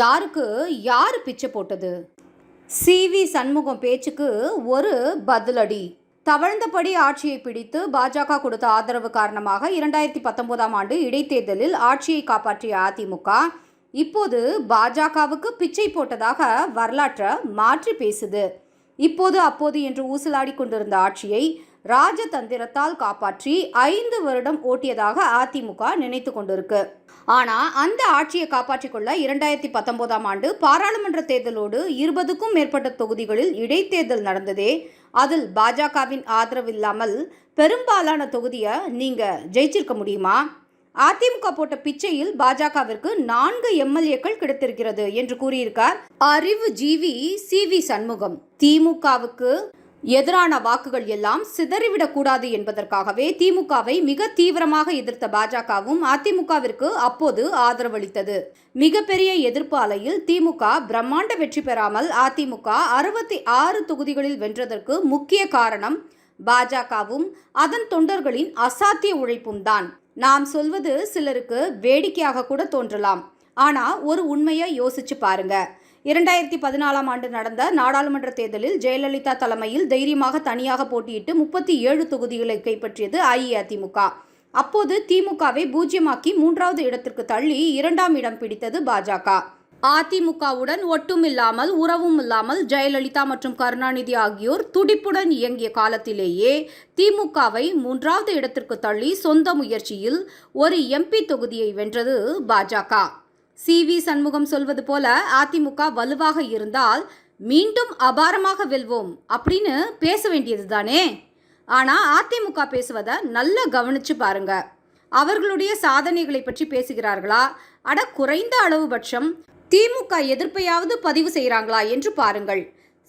யாருக்கு யார் பிச்சை போட்டது? சிவி சண்முகம் பேச்சுக்கு ஒரு பதிலடி. தவழ்ந்தபடி ஆட்சியை பிடித்து பாஜக கொடுத்த ஆதரவு காரணமாக இரண்டாயிரத்தி பத்தொன்பதாம் ஆண்டு இடைத்தேர்தலில் ஆட்சியை காப்பாற்றிய அதிமுக இப்போது பாஜகவுக்கு பிச்சை போட்டதாக வரலாற்றை மாற்றி பேசுது. இப்போது அப்போது என்று ஊசலாடி கொண்டிருந்த ஆட்சியை ராஜதந்திரத்தால் காப்பாற்றி ஐந்து வருடம் ஓட்டியதாக அதிமுக நினைத்து கொண்டிருக்கு. ஆனால் அந்த ஆட்சியை காப்பாற்றிக் கொள்ள இரண்டாயிரத்தி பத்தொன்பதாம் ஆண்டு பாராளுமன்ற தேர்தலோடு இருபதுக்கும் மேற்பட்ட தொகுதிகளில் இடைத்தேர்தல் நடந்ததே அதில் பாஜகவின் ஆதரவு இல்லாமல் பெரும்பாலான தொகுதியை நீங்கள் ஜெயிச்சிருக்க முடியுமா? அதிமுக போட்ட பிச்சையில் பாஜகவிற்கு நான்கு எம்எல்ஏக்கள் கிடைத்திருக்கிறது என்று கூறியிருக்கார் அறிவு ஜீவி சி வி சண்முகம். திமுகவுக்கு எதிரான வாக்குகள் எல்லாம் சிதறிவிடக்கூடாது என்பதற்காகவே திமுகவை மிக தீவிரமாக எதிர்த்த பாஜகவும் அதிமுகவிற்கு அப்போது ஆதரவளித்தது. மிகப்பெரிய எதிர்ப்பு அலையில் திமுக பிரம்மாண்ட வெற்றி பெறாமல் அதிமுக அறுபத்தி ஆறு தொகுதிகளில் வென்றதற்கு முக்கிய காரணம் பாஜகவும் அதன் தொண்டர்களின் அசாத்திய உழைப்பும் தான். நாம் சொல்வது சிலருக்கு வேடிக்கையாக கூட தோன்றலாம். ஆனா ஒரு உண்மையை யோசிச்சு பாருங்க. இரண்டாயிரத்தி பதினாலாம் ஆண்டு நடந்த நாடாளுமன்ற தேர்தலில் ஜெயலலிதா தலைமையில் தைரியமாக தனியாக போட்டியிட்டு முப்பத்தி ஏழு தொகுதிகளை கைப்பற்றியது அஇஅதிமுக. அப்போது திமுகவை பூஜ்ஜியமாக்கி மூன்றாவது இடத்திற்கு தள்ளி இரண்டாம் இடம் பிடித்தது பாஜக. அதிமுகவுடன் ஒட்டுமில்லாமல் உறவும் இல்லாமல் ஜெயலலிதா மற்றும் கருணாநிதி ஆகியோர் துடிப்புடன் இயங்கிய காலத்திலேயே திமுகவை மூன்றாவது இடத்திற்கு தள்ளி சொந்த முயற்சியில் ஒரு எம்பி தொகுதியை வென்றது பாஜக. சி. வி. சண்முகம் சொல்வது போல அதிமுக வலுவாக இருந்தால் மீண்டும் அபாரமாக வெல்வோம் அப்படின்னு பேச வேண்டியது தானே? ஆனால் அதிமுக பேசுவதை நல்லா கவனிச்சு பாருங்க. அவர்களுடைய சாதனைகளை பற்றி பேசுகிறார்களா? அட குறைந்த அளவுபட்சம் திமுக எதிர்ப்பையாவது பதிவு செய்கிறாங்களா என்று பாருங்கள்.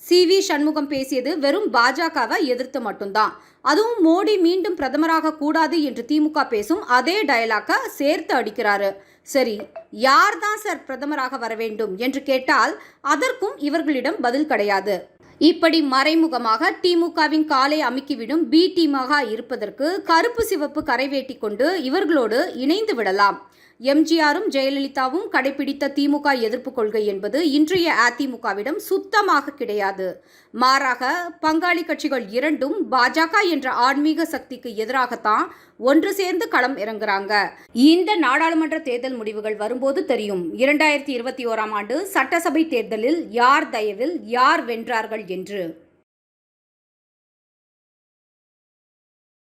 சி. வி. சண்முகம் பேசியது வெறும் பாஜகவை எதிர்த்து மட்டும்தான். அதுவும் மோடி மீண்டும் பிரதமராக கூடாது என்று திமுக பேசும் அதே டயலாக்க சேர்த்து அடிக்கிறாரு. சரி யார் தான் சார் பிரதமராக வர வேண்டும் என்று கேட்டால் அதற்கும் இவர்களிடம் பதில் கிடையாது. இப்படி மறைமுகமாக திமுகவின் காலை அமுக்கிவிடும் பி. டீமாக இருப்பதற்கு கருப்பு சிவப்பு கரைவேட்டி கொண்டு இவர்களோடு இணைந்து விடலாம். எம்ஜிஆரும் ஜெயலலிதாவும் கடைபிடித்த திமுக எதிர்ப்பு கொள்கை என்பது இன்றைய அதிமுகவிடம் சுத்தமாக கிடையாது. மாறாக பங்காளி கட்சிகள் இரண்டும் பாஜக என்ற ஆன்மீக சக்திக்கு எதிராகத்தான் ஒன்று சேர்ந்து களம் இறங்குறாங்க. இந்த நாடாளுமன்ற தேர்தல் முடிவுகள் வரும்போது தெரியும். இரண்டாயிரத்தி இருபத்தி ஓராம் ஆண்டு சட்டசபை தேர்தலில் யார் தயவில் யார் வென்றார்கள் என்று.